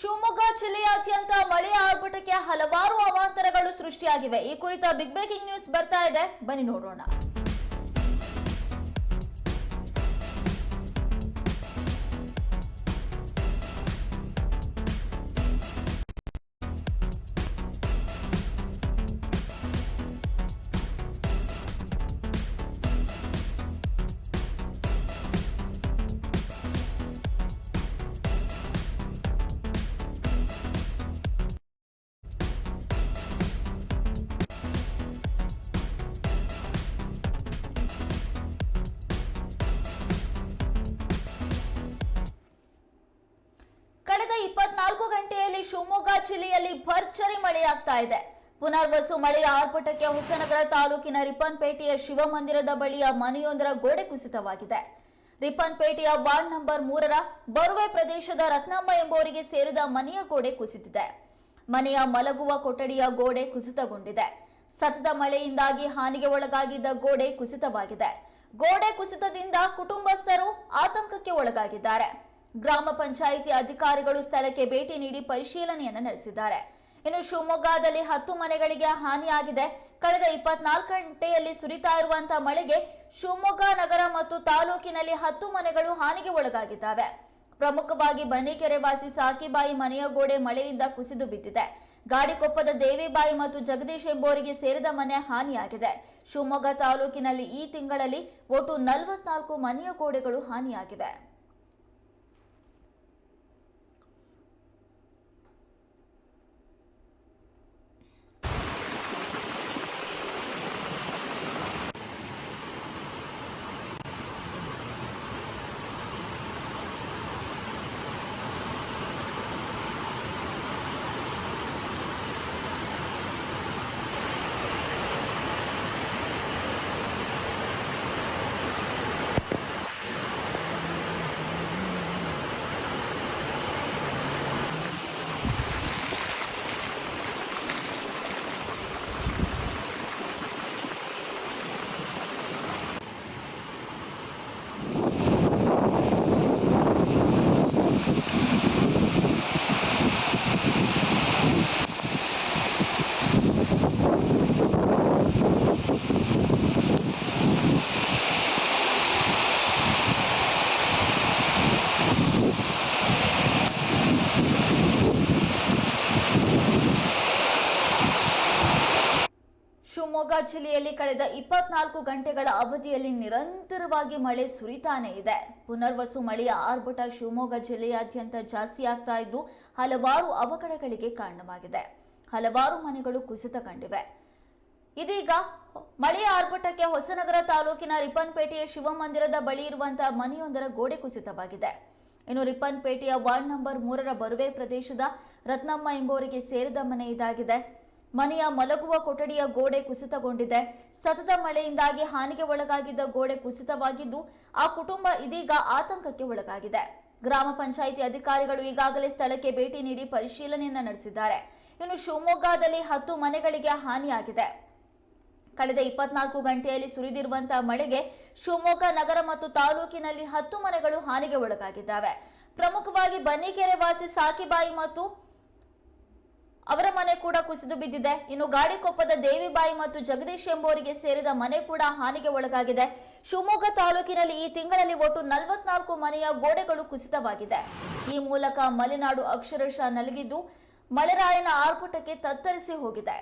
ಶಿವಮೊಗ್ಗ ಜಿಲ್ಲೆಯಾದ್ಯಂತ ಮಳೆಯ ಆರ್ಭಟಕ್ಕೆ ಹಲವಾರು ಅವಾಂತರಗಳು ಸೃಷ್ಟಿಯಾಗಿವೆ. ಈ ಕುರಿತ ಬಿಗ್ ಬ್ರೇಕಿಂಗ್ ನ್ಯೂಸ್ ಬರ್ತಾ ಇದೆ. ಬನ್ನಿ ನೋಡೋಣ. ಶಿವಮೊಗ್ಗ ಜಿಲ್ಲೆಯಲ್ಲಿ ಭರ್ಜರಿ ಮಳೆಯಾಗ್ತಾ ಇದೆ. ಪುನರ್ವಸು ಮಳೆಯ ಆರ್ಭಟಕ್ಕೆ ಹೊಸನಗರ ತಾಲೂಕಿನ ರಿಪ್ಪನ್ಪೇಟೆಯ ಶಿವಮಂದಿರದ ಬಳಿಯ ಮನೆಯೊಂದರ ಗೋಡೆ ಕುಸಿತವಾಗಿದೆ. ರಿಪ್ಪನ್ಪೇಟೆಯ ವಾರ್ಡ್ ನಂಬರ್ ಮೂರರ ಬರುವೆ ಪ್ರದೇಶದ ರತ್ನಮ್ಮ ಎಂಬುವರಿಗೆ ಸೇರಿದ ಮನೆಯ ಗೋಡೆ ಕುಸಿದಿದೆ. ಮನೆಯ ಮಲಗುವ ಕೊಠಡಿಯ ಗೋಡೆ ಕುಸಿತಗೊಂಡಿದೆ. ಸತತ ಮಳೆಯಿಂದಾಗಿ ಹಾನಿಗೆ ಒಳಗಾಗಿದ್ದ ಗೋಡೆ ಕುಸಿತವಾಗಿದೆ. ಗೋಡೆ ಕುಸಿತದಿಂದ ಕುಟುಂಬಸ್ಥರು ಆತಂಕಕ್ಕೆ ಒಳಗಾಗಿದ್ದಾರೆ. ಗ್ರಾಮ ಪಂಚಾಯಿತಿ ಅಧಿಕಾರಿಗಳು ಸ್ಥಳಕ್ಕೆ ಭೇಟಿ ನೀಡಿ ಪರಿಶೀಲನೆಯನ್ನು ನಡೆಸಿದ್ದಾರೆ. ಇನ್ನು ಶಿವಮೊಗ್ಗದಲ್ಲಿ ಹತ್ತು ಮನೆಗಳಿಗೆ ಹಾನಿಯಾಗಿದೆ. ಕಳೆದ ಇಪ್ಪತ್ನಾಲ್ಕು ಗಂಟೆಯಲ್ಲಿ ಸುರಿತಾ ಇರುವಂತಹ ಮಳೆಗೆ ಶಿವಮೊಗ್ಗ ನಗರ ಮತ್ತು ತಾಲೂಕಿನಲ್ಲಿ ಹತ್ತು ಮನೆಗಳು ಹಾನಿಗೆ ಒಳಗಾಗಿದ್ದಾವೆ. ಪ್ರಮುಖವಾಗಿ ಬನ್ನಿಕೆರೆ ವಾಸಿ ಸಾಕಿಬಾಯಿ ಮನೆಯ ಗೋಡೆ ಮಳೆಯಿಂದ ಕುಸಿದು ಬಿದ್ದಿದೆ. ಗಾಡಿಕೊಪ್ಪದ ದೇವಿಬಾಯಿ ಮತ್ತು ಜಗದೀಶ್ ಎಂಬುವರಿಗೆ ಸೇರಿದ ಮನೆ ಹಾನಿಯಾಗಿದೆ. ಶಿವಮೊಗ್ಗ ತಾಲೂಕಿನಲ್ಲಿ ಈ ತಿಂಗಳಲ್ಲಿ ಒಟ್ಟು ನಲವತ್ನಾಲ್ಕು ಮನೆಯ ಗೋಡೆಗಳು ಹಾನಿಯಾಗಿವೆ. ಶಿವಮೊಗ್ಗ ಜಿಲ್ಲೆಯಲ್ಲಿ ಕಳೆದ ಇಪ್ಪತ್ನಾಲ್ಕು ಗಂಟೆಗಳ ಅವಧಿಯಲ್ಲಿ ನಿರಂತರವಾಗಿ ಮಳೆ ಸುರಿತಾನೇ ಇದೆ. ಪುನರ್ವಸು ಮಳೆಯ ಆರ್ಭಟ ಶಿವಮೊಗ್ಗ ಜಿಲ್ಲೆಯಾದ್ಯಂತ ಜಾಸ್ತಿ ಆಗ್ತಾ ಇದ್ದು ಹಲವಾರು ಅವಘಡಗಳಿಗೆ ಕಾರಣವಾಗಿದೆ. ಹಲವಾರು ಮನೆಗಳು ಕುಸಿತ ಕಂಡಿವೆ. ಇದೀಗ ಮಳೆಯ ಆರ್ಭಟಕ್ಕೆ ಹೊಸನಗರ ತಾಲೂಕಿನ ರಿಪ್ಪನ್ಪೇಟೆಯ ಶಿವಮಂದಿರದ ಬಳಿ ಇರುವಂತಹ ಮನೆಯೊಂದರ ಗೋಡೆ ಕುಸಿತವಾಗಿದೆ. ಇನ್ನು ರಿಪ್ಪನ್ಪೇಟೆಯ ವಾರ್ಡ್ ನಂಬರ್ ಮೂರರ ಬರುವೆ ಪ್ರದೇಶದ ರತ್ನಮ್ಮ ಎಂಬುವರಿಗೆ ಸೇರಿದ ಮನೆ ಇದಾಗಿದೆ. ಮನೆಯ ಮಲಗುವ ಕೊಠಡಿಯ ಗೋಡೆ ಕುಸಿತಗೊಂಡಿದೆ. ಸತತ ಮಳೆಯಿಂದಾಗಿ ಹಾನಿಗೆ ಒಳಗಾಗಿದ್ದ ಗೋಡೆ ಕುಸಿತವಾಗಿದ್ದು, ಆ ಕುಟುಂಬ ಇದೀಗ ಆತಂಕಕ್ಕೆ ಒಳಗಾಗಿದೆ. ಗ್ರಾಮ ಪಂಚಾಯಿತಿ ಅಧಿಕಾರಿಗಳು ಈಗಾಗಲೇ ಸ್ಥಳಕ್ಕೆ ಭೇಟಿ ನೀಡಿ ಪರಿಶೀಲನೆಯನ್ನ ನಡೆಸಿದ್ದಾರೆ. ಇನ್ನು ಶಿವಮೊಗ್ಗದಲ್ಲಿ ಹತ್ತು ಮನೆಗಳಿಗೆ ಹಾನಿಯಾಗಿದೆ. ಕಳೆದ ಇಪ್ಪತ್ನಾಲ್ಕು ಗಂಟೆಯಲ್ಲಿ ಸುರಿದಿರುವಂತಹ ಮಳೆಗೆ ಶಿವಮೊಗ್ಗ ನಗರ ಮತ್ತು ತಾಲೂಕಿನಲ್ಲಿ ಹತ್ತು ಮನೆಗಳು ಹಾನಿಗೆ ಒಳಗಾಗಿದ್ದಾವೆ. ಪ್ರಮುಖವಾಗಿ ಬನ್ನಿಕೆರೆ ವಾಸಿ ಸಾಕಿಬಾಯಿ ಮತ್ತು ಅವರ ಮನೆ ಕೂಡ ಕುಸಿದು ಬಿದ್ದಿದೆ. ಇನ್ನು ಗಾಡಿಕೊಪ್ಪದ ದೇವಿಬಾಯಿ ಮತ್ತು ಜಗದೀಶ್ ಎಂಬುವರಿಗೆ ಸೇರಿದ ಮನೆ ಕೂಡ ಹಾನಿಗೆ ಒಳಗಾಗಿದೆ. ಶಿವಮೊಗ್ಗ ತಾಲೂಕಿನಲ್ಲಿ ಈ ತಿಂಗಳಲ್ಲಿ ಒಟ್ಟು ನಲವತ್ನಾಲ್ಕು ಮನೆಯ ಗೋಡೆಗಳು ಕುಸಿತವಾಗಿದೆ. ಈ ಮೂಲಕ ಮಲೆನಾಡು ಅಕ್ಷರಶಃ ನಲಗಿದ್ದು ಮಳೆರಾಯನ ಆರ್ಭಟಕ್ಕೆ ತತ್ತರಿಸಿ ಹೋಗಿದೆ.